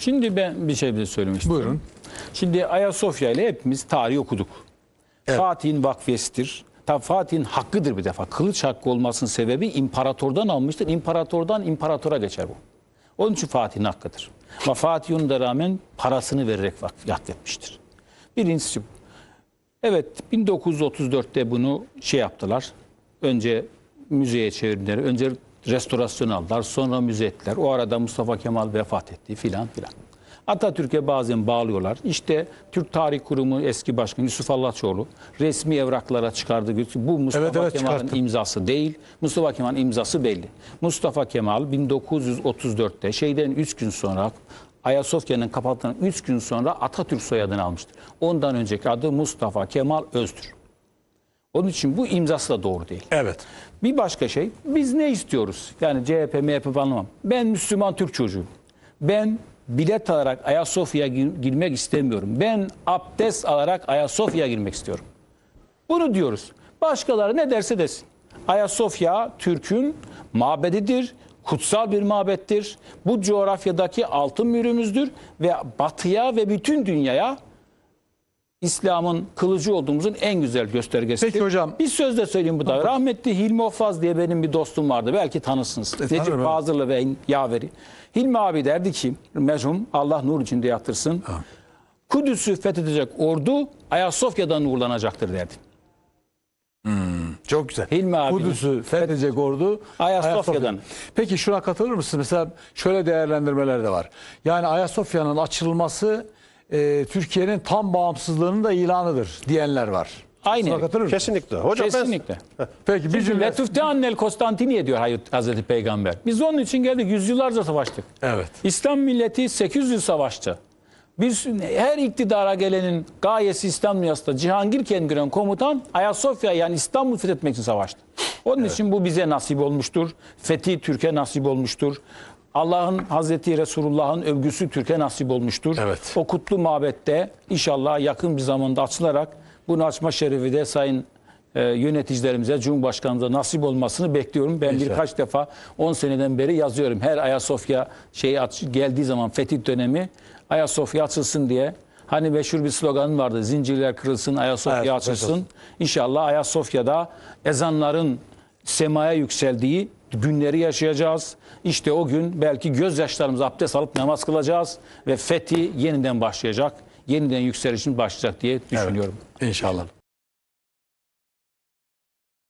Şimdi ben bir şey de söylemek istiyorum. Buyurun. Şimdi Ayasofya ile hepimiz tarih okuduk. Evet. Fatih'in vakfesidir. Tabi Fatih'in hakkıdır bir defa. Kılıç hakkı olmasının sebebi imparatordan almıştır. İmparatordan imparatora geçer bu. Onun için Fatih'in hakkıdır. Ama Fatih onun da rağmen parasını vererek vakf vakfetmiştir. Birincisi bu. Evet 1934'te bunu şey yaptılar. Önce müzeye çevirdiler. Önce restorasyon aldılar. Sonra müze ettiler. O arada Mustafa Kemal vefat etti filan filan. Atatürk'e bazen bağlıyorlar. İşte Türk Tarih Kurumu eski başkanı Yusuf Allaçoğlu resmi evraklara çıkardı. Bu Mustafa Evet, evet, Kemal'in imzası değil. Mustafa Kemal'in imzası belli. Mustafa Kemal 1934'te şeyden 3 gün sonra Ayasofya'nın kapatılan 3 gün sonra Atatürk soyadını almıştır. Ondan önceki adı Mustafa Kemal Özdür. Onun için bu imzası da doğru değil. Evet. Bir başka şey, biz ne istiyoruz? Yani CHP, MHP anlamam. Ben Müslüman Türk çocuğuyum. Ben bilet alarak Ayasofya'ya gir- girmek istemiyorum. Ben abdest alarak Ayasofya'ya girmek istiyorum. Bunu diyoruz. Başkaları ne derse desin. Ayasofya Türk'ün mabedidir, kutsal bir mabettir. Bu coğrafyadaki altın mürümüzdür ve batıya ve bütün dünyaya İslam'ın kılıcı olduğumuzun en güzel göstergesidir. Peki hocam. Bir söz de söyleyeyim bu da. Rahmetli Hilmi Ofaz diye benim bir dostum vardı. Belki tanırsınız. Necip tanırım, evet. Fazıl'ı ve Yaveri. Hilmi abi derdi ki merhum Allah nur içinde yatırsın. Kudüs'ü fethedecek ordu Ayasofya'dan nurlanacaktır derdi. Çok güzel. Hilmi abinin- Kudüs'ü fethedecek ordu Ayasofya'dan. Peki şuna katılır mısınız? Mesela şöyle değerlendirmeler de var. Yani Ayasofya'nın açılması e, Türkiye'nin tam bağımsızlığının da ilanıdır diyenler var. Aynen. Katılır mısınız? Kesinlikle. Hocam ben- Kesinlikle. Peki bir cümle. Letüfte annel Konstantiniye diyor Hazreti Peygamber. Biz onun için geldik. Yüzyıllarca savaştık. Evet. İslam milleti 800 yıl savaştı. Biz her iktidara gelenin gayesi İslam dünyasında Cihangirken giren komutan Ayasofya yani İstanbul fethetmek için savaştı. Onun için bu bize nasip olmuştur. Fethi Türkiye nasip olmuştur. Allah'ın Hazreti Resulullah'ın övgüsü Türkiye nasip olmuştur. Evet. O kutlu mabette inşallah yakın bir zamanda açılarak bunu açma şerefi de Sayın e, yöneticilerimize, Cumhurbaşkanımıza nasip olmasını bekliyorum. Ben İnşallah. birkaç defa 10 seneden beri yazıyorum. Her Ayasofya şeyi aç, geldiği zaman fetih dönemi Ayasofya açılsın diye. Hani meşhur bir sloganım vardı. Zincirler kırılsın, Ayasofya Ayasofya açılsın. açılsın. İnşallah Ayasofya'da ezanların semaya yükseldiği günleri yaşayacağız. İşte o gün belki gözyaşlarımızı abdest alıp namaz kılacağız ve fethi yeniden başlayacak. Yeniden yükselişin başlayacak diye düşünüyorum. İnşallah.